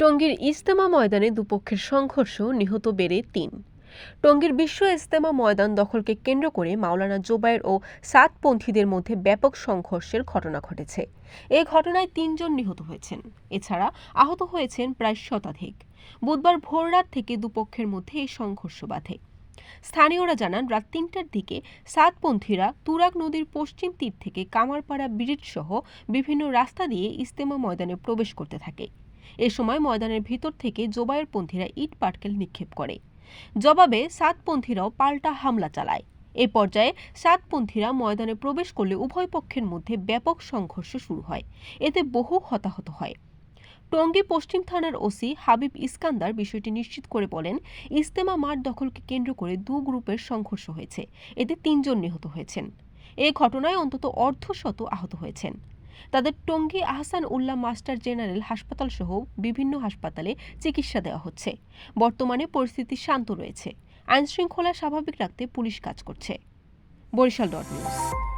টঙ্গীর ইজতেমা ময়দানে দুপক্ষের সংঘর্ষ নিহত বেড়ে তিন। টঙ্গীর বিশ্ব ইজতেমা ময়দান দখলকে কেন্দ্র করে মাওলানা জোবায়ের ও সাতপন্থীদের মধ্যে ব্যাপক সংঘর্ষের ঘটনা ঘটেছে। এ ঘটনায় তিনজন নিহত হয়েছেন। এছাড়া আহত হয়েছেন প্রায় শতাধিক। বুধবার ভোররাত থেকে দুপক্ষের মধ্যে এই সংঘর্ষ বাধে। স্থানীয়রা জানান, রাত তিনটার দিকে সাতপন্থীরা তুরাগ নদীর পশ্চিম তীর থেকে কামারপাড়া ব্রিজ সহ বিভিন্ন রাস্তা দিয়ে ইজতেমা ময়দানে প্রবেশ করতে থাকে। এ সময় ময়দানের ভিতর থেকে জোবায়ের পন্থীরা ইট পাটকেল নিক্ষেপ করে। জবাবে সাতপন্থীরাও পাল্টা হামলা চালায়। এ পর্যায়ে সাতপন্থীরা ময়দানে প্রবেশ করলে উভয় পক্ষের মধ্যে ব্যাপক সংঘর্ষ শুরু হয়। এতে বহু হতাহত হয়। টঙ্গী পশ্চিম থানার ওসি হাবিব ইস্কান্দার বিষয়টি নিশ্চিত করে বলেন ইস্তেমা মাঠ দখলকে কেন্দ্র করে দু গ্রুপের সংঘর্ষ হয়েছে। এতে তিনজন নিহত হয়েছেন। এ ঘটনায় অন্তত অর্ধশত আহত হয়েছেন। তাদের টঙ্গী আহসান উল্লাহ মাস্টার জেনারেল হাসপাতাল সহ বিভিন্ন হাসপাতালে চিকিৎসা দেওয়া হচ্ছে। বর্তমানে পরিস্থিতি শান্ত রয়েছে। আইনশৃঙ্খলা স্বাভাবিক রাখতে পুলিশ কাজ করছে। Barishal dot news.